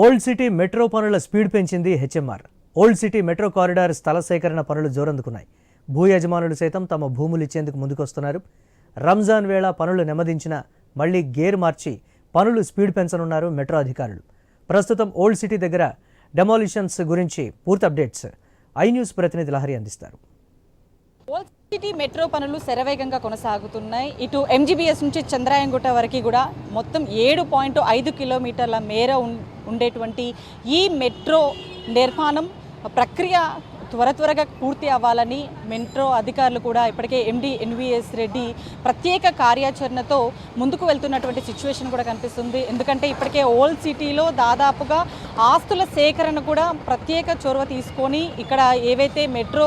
Old city metro పనుల speed పెంచింది HMR. Old city metro corridor స్థల సేకరణ పనులు జోరందుకున్నాయి. భూ యజమానులు సైతం తమ భూములు ఇచ్చేందుకు ముందుకొస్తున్నారు. రంజాన్ వేళ పనులు నెమ్మదించిన మళ్ళీ గేర్ మార్చి పనులు స్పీడ్ పెంచనున్నారు మెట్రో అధికారులు. ప్రస్తుతం ఓల్డ్ సిటీ దగ్గర డెమాలిషన్స్ గురించి పూర్తి అప్డేట్స్ ఐ న్యూస్ ప్రతినిధి లహరి అందిస్తారు. సిటీ మెట్రో పనులు శరవేగంగా కొనసాగుతున్నాయి. ఇటు ఎంజీబీఎస్ నుంచి చంద్రాయంగుట్ట వరకు కూడా మొత్తం ఏడు పాయింట్ ఐదు కిలోమీటర్ల మేర ఉం- ఉండేటువంటి ఈ మెట్రో నిర్మాణం ప్రక్రియ త్వర త్వరగా పూర్తి అవ్వాలని మెట్రో అధికారులు కూడా ఇప్పటికే ఎండి ఎన్విఎస్ రెడ్డి ప్రత్యేక కార్యాచరణతో ముందుకు వెళ్తున్నటువంటి సిచ్యువేషన్ కూడా కనిపిస్తుంది. ఎందుకంటే ఇప్పటికే ఓల్డ్ సిటీలో దాదాపుగా ఆస్తుల సేకరణ కూడా ప్రత్యేక చొరవ తీసుకొని ఇక్కడ ఏవైతే మెట్రో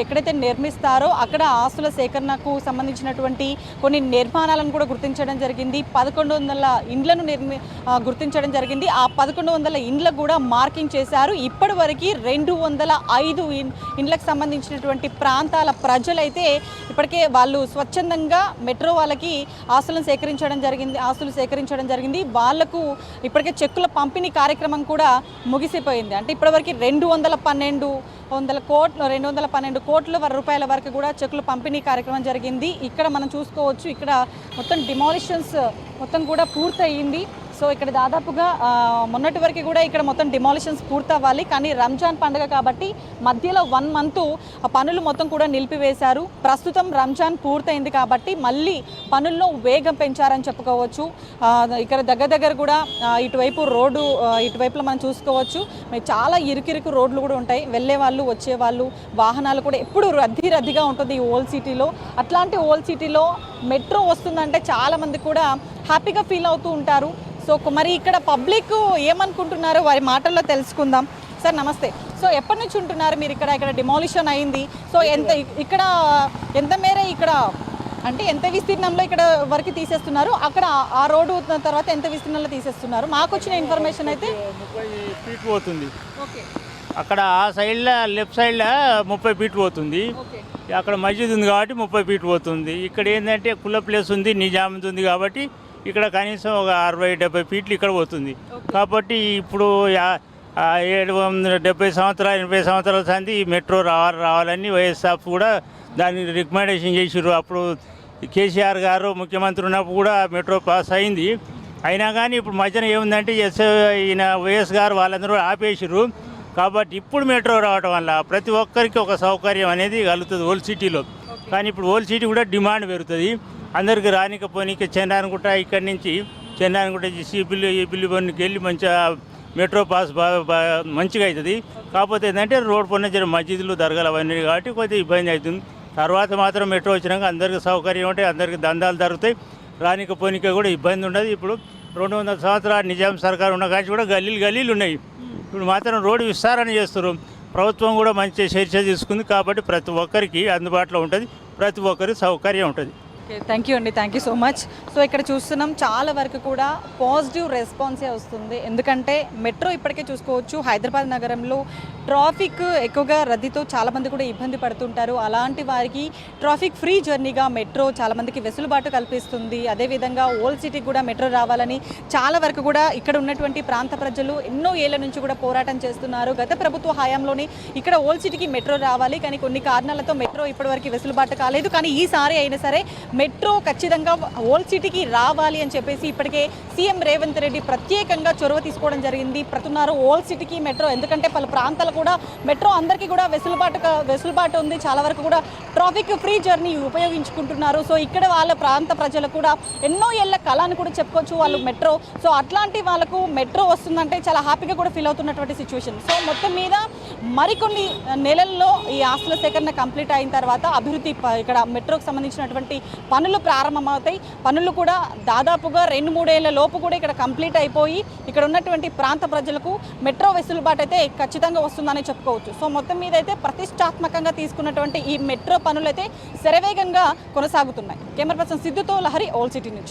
ఎక్కడైతే నిర్మిస్తారో అక్కడ ఆస్తుల సేకరణకు సంబంధించినటువంటి కొన్ని నిర్మాణాలను కూడా గుర్తించడం జరిగింది. పదకొండు వందల ఇండ్లను నిర్మి గుర్తించడం జరిగింది. ఆ పదకొండు వందల ఇండ్లకు కూడా మార్కింగ్ చేశారు. ఇప్పటి వరకు రెండు వందల ఐదు ఇండ్లకు సంబంధించినటువంటి ప్రాంతాల ప్రజలైతే ఇప్పటికే వాళ్ళు స్వచ్ఛందంగా మెట్రో వాళ్ళకి ఆస్తులను సేకరించడం జరిగింది ఆస్తులు సేకరించడం జరిగింది. వాళ్ళకు ఇప్పటికే చెక్కుల పంపిణీ కార్యక్రమం కూడా ముగిసిపోయింది. అంటే ఇప్పటివరకు రెండు వందల పన్నెండు వందల కోట్లు రెండు వందల పన్నెండు కోట్ల వర- రూపాయల వరకు కూడా చెక్కులు పంపిణీ కార్యక్రమం జరిగింది. ఇక్కడ మనం చూసుకోవచ్చు ఇక్కడ మొత్తం డిమాలిషన్స్ మొత్తం కూడా పూర్తయింది. సో ఇక్కడ దాదాపుగా మొన్నటి వరకు కూడా ఇక్కడ మొత్తం డిమాలిషన్స్ పూర్తవ్వాలి. కానీ రంజాన్ పండుగ కాబట్టి మధ్యలో వన్ మంత్ పనులు మొత్తం కూడా నిలిపివేశారు. ప్రస్తుతం రంజాన్ పూర్తయింది కాబట్టి మళ్ళీ పనుల్లో వేగం పెంచారని చెప్పుకోవచ్చు. ఇక్కడ దగ్గర దగ్గర కూడా ఇటువైపు రోడ్డు ఇటువైపులో మనం చూసుకోవచ్చు. చాలా ఇరుకిరుకు రోడ్లు కూడా ఉంటాయి. వెళ్ళే వాళ్ళు వచ్చే వాళ్ళు వాహనాలు కూడా ఎప్పుడు రద్దీ రద్దీగా ఉంటుంది ఈ ఓల్డ్ సిటీలో అట్లాంటి ఓల్డ్ సిటీలో మెట్రో వస్తుందంటే చాలామంది కూడా హ్యాపీగా ఫీల్ అవుతూ ఉంటారు. సో మరి ఇక్కడ పబ్లిక్ ఏమనుకుంటున్నారో వారి మాటల్లో తెలుసుకుందాం. సార్ నమస్తే. సో ఎప్పటి నుంచి ఉంటున్నారు మీరు ఇక్కడ? ఇక్కడ డిమాలిషన్ అయింది. సో ఎంత ఇక్కడ ఎంత మేర ఇక్కడ అంటే ఎంత విస్తీర్ణంలో ఇక్కడ వరకు తీసేస్తున్నారు? అక్కడ ఆ రోడ్డు తర్వాత ఎంత విస్తీర్ణంలో తీసేస్తున్నారు? మాకు వచ్చిన ఇన్ఫర్మేషన్ అయితే ముప్పై ఫీట్ పోతుంది. ఓకే. అక్కడ ఆ సైడ్లో లెఫ్ట్ సైడ్లో ముప్పై ఫీట్ పోతుంది. అక్కడ మస్జిద్ ఉంది కాబట్టి ముప్పై ఫీట్ పోతుంది. ఇక్కడ ఏంటంటే కుల్ల ప్లేస్ ఉంది నిజామది ఉంది కాబట్టి ఇక్కడ కనీసం ఒక అరవై డెబ్బై ఫీట్లు ఇక్కడ పోతుంది. కాబట్టి ఇప్పుడు ఏడు వందల డెబ్బై సంవత్సరాలు ఎనభై సంవత్సరాల సంది మెట్రో రావాలి రావాలని వైఎస్ఆర్ కూడా దాన్ని రికమెండేషన్ చేసిర్రు. అప్పుడు కేసీఆర్ గారు ముఖ్యమంత్రి ఉన్నప్పుడు కూడా మెట్రో పాస్ అయింది. అయినా కానీ ఇప్పుడు మధ్యన ఏముందంటే ఎస్ ఈయన వైఎస్ గారు వాళ్ళందరూ ఆపేసిర్రు. కాబట్టి ఇప్పుడు మెట్రో రావడం వల్ల ప్రతి ఒక్కరికి ఒక సౌకర్యం అనేది కలుగుతుంది ఓల్డ్ సిటీలో. కానీ ఇప్పుడు ఓల్డ్ సిటీ కూడా డిమాండ్ పెరుగుతుంది. అందరికి రానికపోనీకి చెన్నారనుకుంట ఇక్కడి నుంచి చెన్నారనుకుంట బిల్లు ఈ పిల్లిబొన్నికి వెళ్ళి మంచిగా మెట్రో పాస్ బాగా మంచిగా అవుతుంది. కాకపోతే ఏంటంటే రోడ్ పైన జర మస్జిద్లు దర్గాలు అవన్నీ కాబట్టి కొద్దిగా ఇబ్బంది అవుతుంది. తర్వాత మాత్రం మెట్రో వచ్చినాక అందరికి సౌకర్యం ఉంటాయి అందరికీ దందాలు జరుగుతాయి. రానిక పోనీక కూడా ఇబ్బంది ఉండదు. ఇప్పుడు రెండు వందల సంవత్సరాలు నిజాం సర్కారు ఉన్న కానీ కూడా గల్లీలు గల్లీలు ఉన్నాయి. ఇప్పుడు మాత్రం రోడ్డు విస్తారణ చేస్తున్నారు. ప్రభుత్వం కూడా మంచి చర్చ తీసుకుంది కాబట్టి ప్రతి ఒక్కరికి అందుబాటులో ఉంటుంది. ప్రతి ఒక్కరికి సౌకర్యం ఉంటుంది. ఓకే థ్యాంక్ యూ అండి thank you so much so ఇక్కడ చూస్తున్నాం చాలా వరకు కూడా పాజిటివ్ రెస్పాన్సే వస్తుంది. ఎందుకంటే మెట్రో ఇప్పటికే చూసుకోవచ్చు హైదరాబాద్ నగరంలో ట్రాఫిక్ ఎక్కువగా రద్దీతో చాలామంది కూడా ఇబ్బంది పడుతుంటారు. అలాంటి వారికి ట్రాఫిక్ ఫ్రీ జర్నీగా మెట్రో చాలామందికి వెసులుబాటు కల్పిస్తుంది. అదేవిధంగా ఓల్డ్ సిటీకి కూడా మెట్రో రావాలని చాలా వరకు కూడా ఇక్కడ ఉన్నటువంటి ప్రాంత ప్రజలు ఎన్నో ఏళ్ళ నుంచి కూడా పోరాటం చేస్తున్నారు. గత ప్రభుత్వ హయాంలోనే ఇక్కడ ఓల్డ్ సిటీకి మెట్రో రావాలి. కానీ కొన్ని కారణాలతో మెట్రో ఇప్పటివరకు వెసులుబాటు కాలేదు. కానీ ఈసారి అయినా సరే మెట్రో ఖచ్చితంగా ఓల్డ్ సిటీకి రావాలి అని చెప్పేసి ఇప్పటికే సీఎం రేవంత్ రెడ్డి ప్రత్యేకంగా చొరవ తీసుకోవడం జరిగింది. ప్రతున్నారు ఓల్డ్ సిటీకి మెట్రో. ఎందుకంటే పలు ప్రాంతాలు కూడా మెట్రో అందరికీ కూడా వెసులుబాటు వెసులుబాటు ఉంది. చాలా వరకు కూడా ట్రాఫిక్ ఫ్రీ జర్నీ ఉపయోగించుకుంటున్నారు. సో ఇక్కడ వాళ్ళ ప్రాంత ప్రజలు కూడా ఎన్నో ఏళ్ళ కళ అని కూడా చెప్పుకోవచ్చు వాళ్ళు మెట్రో. సో అట్లాంటి వాళ్ళకు మెట్రో వస్తుందంటే చాలా హ్యాపీగా కూడా ఫీల్ అవుతున్నటువంటి సిచ్యువేషన్. సో మొత్తం మీద మరికొన్ని నెలల్లో ఈ ఆస్తుల సేకరణ కంప్లీట్ అయిన తర్వాత అభివృద్ధి ప- ఇక్కడ మెట్రోకి సంబంధించినటువంటి పనులు ప్రారంభమవుతాయి. పనులు కూడా దాదాపుగా రెండు మూడేళ్ళ లోపు కూడా ఇక్కడ కంప్లీట్ అయిపోయి ఇక్కడ ఉన్నటువంటి ప్రాంత ప్రజలకు మెట్రో వెసులుబాటు అయితే ఖచ్చితంగా వస్తుందని చెప్పుకోవచ్చు. సో మొత్తం మీద అయితే ప్రతిష్టాత్మకంగా తీసుకున్నటువంటి ఈ మెట్రో పనులు అయితే శరవేగంగా కొనసాగుతున్నాయి. కెమెరా పర్సన్ సిద్ధుతో లహరి ఓల్ సిటీ నుంచి